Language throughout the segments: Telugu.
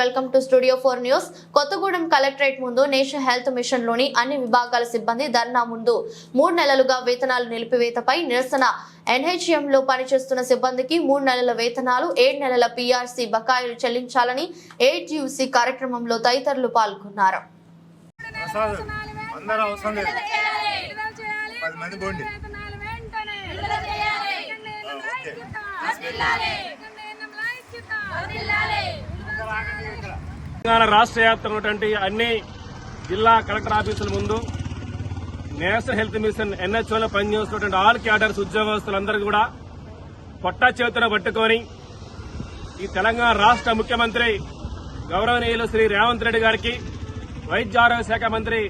Welcome to studio four news. Kothagudem collectorate ముందు నేషనల్ హెల్త్ మిషన్లోని అన్ని విభాగాల సిబ్బంది ధర్నా ముందు మూడు నెలలుగా వేతనాలు నిలిపివేతపై నిరసన. ఎన్హెచ్ఎంలో పనిచేస్తున్న సిబ్బందికి మూడు నెలల వేతనాలు ఏడు నెలల పీఆర్సీ బకాయిలు చెల్లించాలని ఏటీయూసీ కార్యక్రమంలో తదితరులు పాల్గొన్నారు. ప్రసాద్ తెలంగాణ రాష్ట్ర వ్యాప్తంగా ఉన్నటువంటి అన్ని జిల్లా కలెక్టర్ ఆఫీసుల ముందు నేషనల్ హెల్త్ మిషన్ ఎన్హెచ్ఓలో పనిచేస్తున్నటువంటి ఆల్ క్యాడర్స్ ఉద్యోగస్తులందరూ కూడా పొట్ట చేతున పట్టుకొని ఈ తెలంగాణ రాష్ట్ర ముఖ్యమంత్రి గౌరవనీయులు శ్రీ రేవంత్ రెడ్డి గారికి వైద్య ఆరోగ్య శాఖ మంత్రి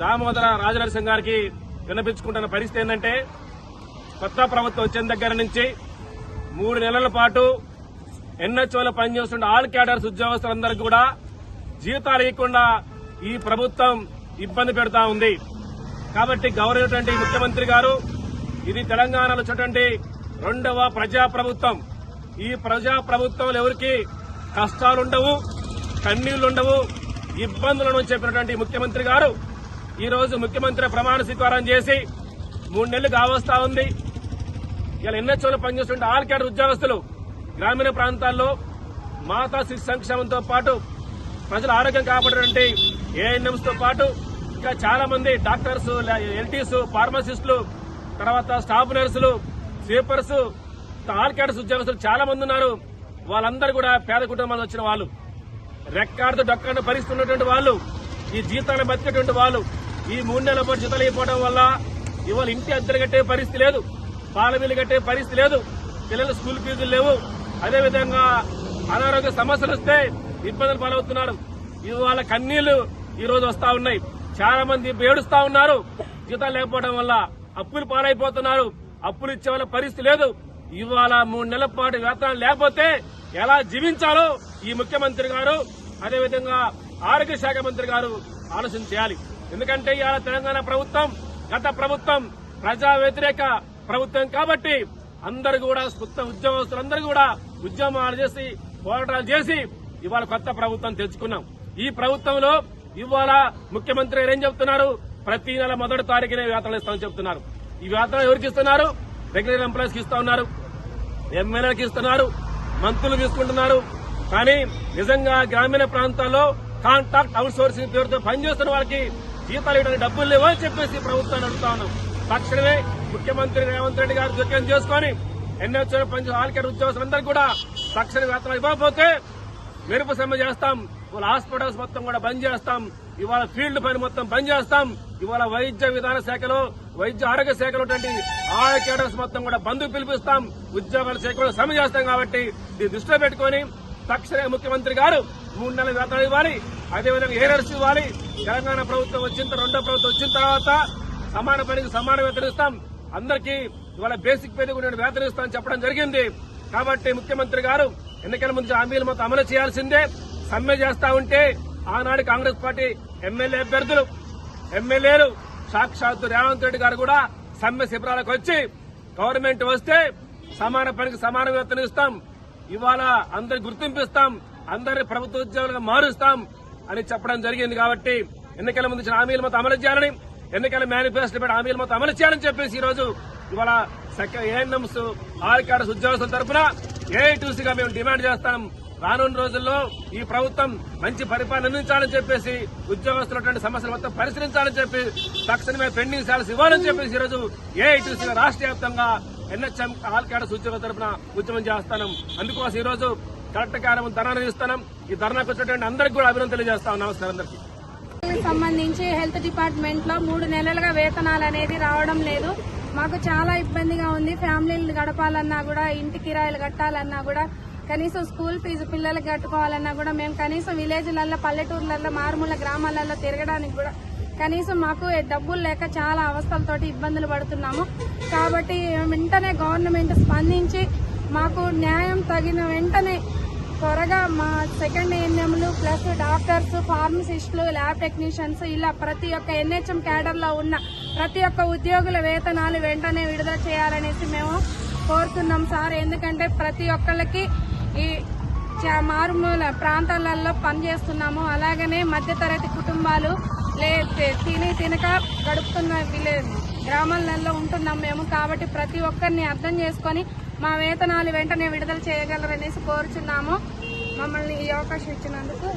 దామోదర రాజనరసింహ గారికి వినిపించుకుంటున్న పరిస్థితి ఏంటంటే కొత్త ప్రభుత్వం వచ్చిన దగ్గర నుంచి మూడు నెలల పాటు ఎన్హెచ్ఓలో పనిచేస్తున్న ఆల్ క్యాడర్స్ ఉద్యోగస్తులందరికీ కూడా జీతాలు ఇవ్వకుండా ఈ ప్రభుత్వం ఇబ్బంది పెడతా ఉంది. కాబట్టి గౌరవటువంటి ముఖ్యమంత్రి గారు ఇది తెలంగాణలో చూడండి రెండవ ప్రజా ప్రభుత్వం ఈ ప్రజాప్రభుత్వంలో ఎవరికి కష్టాలుండవు కన్నీళ్ళుండవు ఇబ్బందులను చెప్పినటువంటి ముఖ్యమంత్రి గారు ఈ రోజు ముఖ్యమంత్రి ప్రమాణ స్వీకారం చేసి మూడు నెలలు కావస్తా ఉంది. ఇలా ఎన్హెచ్ఓలో పనిచేస్తుంటే ఆల్ క్యాడర్ ఉద్యోగస్తులు గ్రామీణ ప్రాంతాల్లో మాతా శిశు సంక్షేమంతో పాటు ప్రజల ఆరోగ్యం కాపాడేటువంటి ఏఎన్ఎంస్తో పాటు ఇంకా చాలా మంది డాక్టర్స్ ఎల్టీస్ ఫార్మసిస్టులు తర్వాత స్టాఫ్ నర్సులు స్వీపర్స్ ఆల్ క్యాడర్స్ ఉద్యోగస్తులు చాలా మంది ఉన్నారు. వాళ్ళందరూ కూడా పేద కుటుంబాలు వచ్చిన వాళ్ళు. రెక్కాడుతూ డొక్కాడు భరిస్తున్నటువంటి వాళ్ళు ఈ జీతాన్ని బతికేటువంటి వాళ్ళు ఈ మూడు నెలల పాటు జీతాలు అయిపోవడం వల్ల ఇవాళ ఇంటి అద్దెలు కట్టే పరిస్థితి లేదు పాల బిల్లు కట్టే పరిస్థితి లేదు పిల్లల స్కూల్ ఫీజులు లేవు అదేవిధంగా అనారోగ్య సమస్యలు వస్తే ఇబ్బందులు పాలవుతున్నారు. ఇవాళ కన్నీళ్ళు ఈ రోజు వస్తా ఉన్నాయి. చాలా మంది ఏడుస్తా ఉన్నారు. జీతాలు లేకపోవడం వల్ల అప్పులు పాలైపోతున్నారు. అప్పులు ఇచ్చే వాళ్ళ పరిస్థితి లేదు. ఇవాళ మూడు నెలల పాటు వేతనాలు లేకపోతే ఎలా జీవించాలో ఈ ముఖ్యమంత్రి గారు అదేవిధంగా ఆరోగ్య శాఖ మంత్రి గారు ఆలోచన చేయాలి. ఎందుకంటే ఇవాళ తెలంగాణ ప్రభుత్వం గత ప్రభుత్వం ప్రజా వ్యతిరేక ప్రభుత్వం కాబట్టి అందరు కూడా కొత్త ఉద్యోగస్తులందరూ కూడా ఉద్యమాలు చేసి పోరాటాలు చేసి ఇవాళ కొత్త ప్రభుత్వం తెచ్చుకున్నాం. ఈ ప్రభుత్వంలో ఇవాళ ముఖ్యమంత్రి గారు ఏం చెప్తున్నారు? ప్రతి నెల మొదటి తారీఖునే వేతనాలు ఇస్తామని చెప్తున్నారు. ఈ వేతనం ఎవరికి ఇస్తున్నారు? రెగ్యులర్ ఎంప్లాయీస్కి ఇస్తా ఉన్నారు. ఎమ్మెల్యేలకు ఇస్తున్నారు. మంత్రులు తీసుకుంటున్నారు. కానీ నిజంగా గ్రామీణ ప్రాంతాల్లో కాంట్రాక్ట్ అవుట్ సోర్సింగ్ పేరుతో పనిచేస్తున్న వాళ్ళకి జీతాలు ఇవ్వడానికి డబ్బులు లేవని చెప్పేసి ప్రభుత్వాన్ని అడుగుతా ఉన్నాం. తక్షణమే ముఖ్యమంత్రి రేవంత్ రెడ్డి గారు జోక్యం చేసుకుని ఎన్హెచ్ఓ పనిచేసే ఆల్కేర్ ఉద్యోగస్తులందరూ కూడా తక్షణ వేతనాలు ఇవ్వకపోతే మెరుపు సమ్మె చేస్తాం. ఇవాళ హాస్పిటల్స్ మొత్తం కూడా బంద్ చేస్తాం. ఇవాళ ఫీల్డ్ పని మొత్తం బంద్ చేస్తాం. ఇవాళ వైద్య విధాన శాఖలో వైద్య ఆరోగ్య శాఖలో ఆరోగ్య కేడర్స్ మొత్తం కూడా బంధుకు పిలిపిస్తాం. ఉద్యోగాల శాఖలో సమ్మె చేస్తాం కాబట్టి దీన్ని దృష్టిలో పెట్టుకుని తక్షణమే ముఖ్యమంత్రి గారు మూడు నెలల వేతనాలు ఇవ్వాలి. అదేవిధంగా ఏరర్స్ ఇవ్వాలి? తెలంగాణ ప్రభుత్వం వచ్చిన రెండో ప్రభుత్వం వచ్చిన తర్వాత సమాన పనికి సమాన వేతనం ఇస్తాం. అందరికీ ఇవాళ బేసిక్ పే నేను వేతనం ఇస్తామని చెప్పడం జరిగింది. కాబట్టి ముఖ్యమంత్రి గారు ఎన్నికల ముందు హామీలు మొత్తం అమలు చేయాల్సిందే. సమ్మె చేస్తా ఉంటే ఆనాడు కాంగ్రెస్ పార్టీ ఎమ్మెల్యే అభ్యర్థులు ఎమ్మెల్యేలు సాక్షాత్తు రేవంత్ రెడ్డి గారు కూడా సమ్మె శిబిరాలకు వచ్చి గవర్నమెంట్ వస్తే సమాన పనికి సమాన వేతనం ఇస్తాం. ఇవాళ అందరి గుర్తింపు ఇస్తాం. అందరి ప్రభుత్వ ఉద్యోగులుగా మారుస్తాం అని చెప్పడం జరిగింది కాబట్టి ఎన్నికల ముందు హామీలు మొత్తం అమలు చేయాలని ఎన్నికల మేనిఫెస్టో పెట్టి హామీలు మొత్తం అమలు చేయాలని చెప్పేసి ఈ రోజు ఇవాళ ఏఎన్ఎంస్ ఆర్కాడస్ ఉద్యోగస్తుల తరఫున ఏఐటీసీగా మేము డిమాండ్ చేస్తాం. రానున్న రోజుల్లో ఈ ప్రభుత్వం మంచి పరిపాలన అందించాలని చెప్పేసి ఉద్యోగస్తులటువంటి సమస్యలు మొత్తం పరిశీలించాలని చెప్పి తక్షణమే పెండింగ్ శాలరీస్ ఇవ్వాలని చెప్పేసి ఈరోజు ఏఐటీసీగా రాష్ట్ర వ్యాప్తంగా ఎన్హెచ్ఎం ఆల్ క్యాడర్స్ ఉద్యోగ తరఫున ఉద్యమం చేస్తాను. అందుకోసం ఈరోజు కరెక్ట్ కలెక్టర్ కార్యం ధర్నా ఈ ధర్నాకు వచ్చినటువంటి అందరికీ కూడా అభినందనలు తెలియజేస్తాం నమస్కారం అందరికీ. సంబంధించి హెల్త్ డిపార్ట్మెంట్లో మూడు నెలలుగా వేతనాలు అనేది రావడం లేదు. మాకు చాలా ఇబ్బందిగా ఉంది. ఫ్యామిలీలు గడపాలన్నా కూడా ఇంటి కిరాయిలు కట్టాలన్నా కూడా కనీసం స్కూల్ ఫీజు పిల్లలకు కట్టుకోవాలన్నా కూడా మేము కనీసం విలేజ్లలో పల్లెటూర్లలో మారుమూల గ్రామాలలో తిరగడానికి కూడా కనీసం మాకు డబ్బులు లేక చాలా అవస్థలతోటి ఇబ్బందులు పడుతున్నాము. కాబట్టి వెంటనే గవర్నమెంట్ స్పందించి మాకు న్యాయం తగిన వెంటనే త్వరగా మా సెకండ్ ఎన్ఎంలు ప్లస్ డాక్టర్స్ ఫార్మసిస్టులు ల్యాబ్ టెక్నీషియన్స్ ఇలా ప్రతి ఒక్క ఎన్హెచ్ఎం క్యాడర్లో ఉన్న ప్రతి ఒక్క ఉద్యోగుల వేతనాలు వెంటనే విడుదల చేయాలనేసి మేము కోరుతున్నాం సార్. ఎందుకంటే ప్రతి ఒక్కళ్ళకి ఈ చా- మారుమూల ప్రాంతాలలో పనిచేస్తున్నాము. అలాగనే మధ్యతరగతి కుటుంబాలు లే తిని తినక గడుపుతున్న విలేదు గ్రామాలలో ఉంటున్నాం మేము కాబట్టి ప్రతి ఒక్కరిని అర్థం చేసుకొని మా వేతనాలు వెంటనే విడుదల చేయగలరనేసి కోరుచున్నాము. మమ్మల్ని ఈ అవకాశం ఇచ్చినందుకు